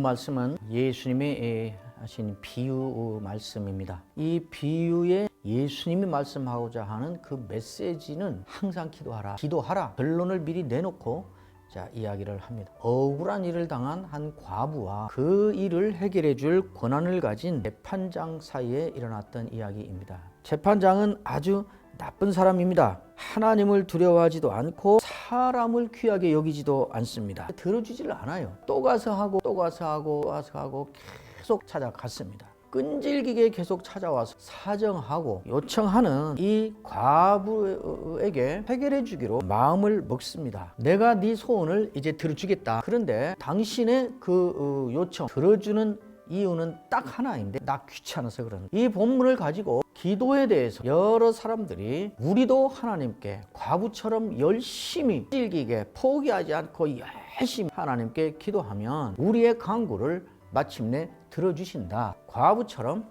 말씀은 예수님의 하신 비유 말씀입니다. 이 비유에 예수님이 말씀하고자 하는 그 메시지는 항상 기도하라, 기도하라. 결론을 미리 내놓고 자 이야기를 합니다. 억울한 일을 당한 한 과부와 그 일을 해결해 줄 권한을 가진 재판장 사이에 일어났던 이야기입니다. 재판장은 아주 나쁜 사람입니다. 하나님을 두려워하지도 않고 사람을 귀하게 여기지도 않습니다. 들어주지를 않아요. 또 가서 하고 또 가서 하고 또 가서 하고 계속 찾아갔습니다. 끈질기게 계속 찾아와서 사정하고 요청하는 이 과부에게 해결해 주기로 마음을 먹습니다. 내가 네 소원을 이제 들어주겠다. 그런데 당신의 그 어, 요청 들어주는 이유는 딱 하나인데 나 귀찮아서 그런 이 본문을 가지고 기도에 대해서 여러 사람들이 우리도 하나님께 과부처럼 열심히 찔기게 포기하지 않고 열심히 하나님께 기도하면 우리의 간구를 마침내 들어주신다. 과부처럼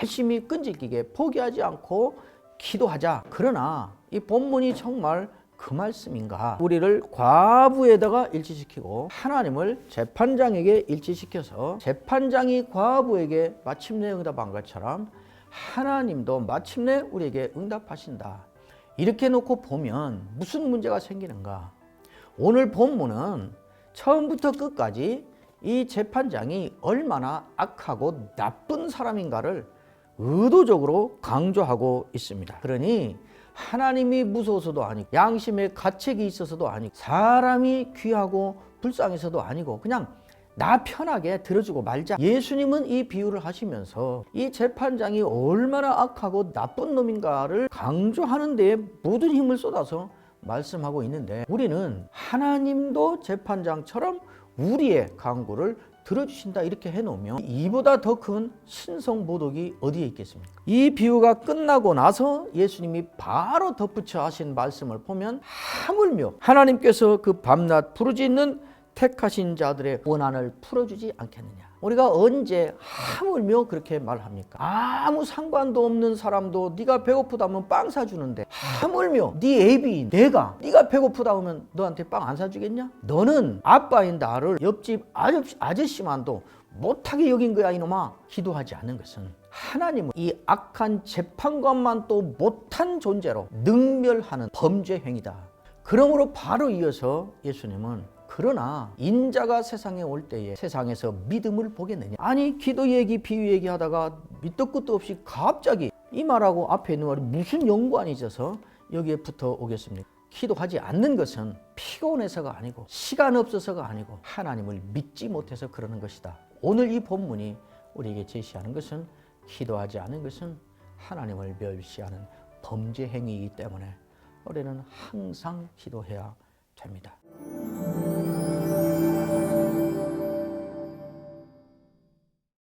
열심히 끈질기게 포기하지 않고 기도하자. 그러나 이 본문이 정말 그 말씀인가? 우리를 과부에다가 일치시키고 하나님을 재판장에게 일치시켜서 재판장이 과부에게 마침내 응답한 것처럼 하나님도 마침내 우리에게 응답하신다. 이렇게 놓고 보면 무슨 문제가 생기는가? 오늘 본문은 처음부터 끝까지 이 재판장이 얼마나 악하고 나쁜 사람인가를 의도적으로 강조하고 있습니다. 그러니 하나님이 무서워서도 아니고 양심의 가책이 있어서도 아니고 사람이 귀하고 불쌍해서도 아니고 그냥 나 편하게 들어주고 말자. 예수님은 이 비유를 하시면서 이 재판장이 얼마나 악하고 나쁜 놈인가를 강조하는 데에 모든 힘을 쏟아서 말씀하고 있는데 우리는 하나님도 재판장처럼 우리의 강구를 들어주신다 이렇게 해놓으면 이보다 더 큰 신성 모독이 어디에 있겠습니까? 이 비유가 끝나고 나서 예수님이 바로 덧붙여 하신 말씀을 보면 하물며 하나님께서 그 밤낮 부르짖는 택하신 자들의 원한을 풀어주지 않겠느냐. 우리가 언제 하물며 그렇게 말합니까? 아무 상관도 없는 사람도 네가 배고프다면 빵 사주는데 하물며 네 애비인 내가 네가 배고프다 하면 너한테 빵 안 사주겠냐? 너는 아빠인 나를 옆집 아저씨, 아저씨만도 못하게 여긴 거야 이놈아 기도하지 않는 것은 하나님은 이 악한 재판관만 또 못한 존재로 능멸하는 범죄 행위다 그러므로 바로 이어서 예수님은 그러나 인자가 세상에 올 때에 세상에서 믿음을 보겠느냐? 아니 기도 얘기 비유 얘기 하다가 밑도 끝도 없이 갑자기 이 말하고 앞에 있는 말이 무슨 연관이 있어서 여기에 붙어 오겠습니까? 기도하지 않는 것은 피곤해서가 아니고 시간 없어서가 아니고 하나님을 믿지 못해서 그러는 것이다. 오늘 이 본문이 우리에게 제시하는 것은 기도하지 않은 것은 하나님을 멸시하는 범죄 행위이기 때문에 우리는 항상 기도해야 됩니다.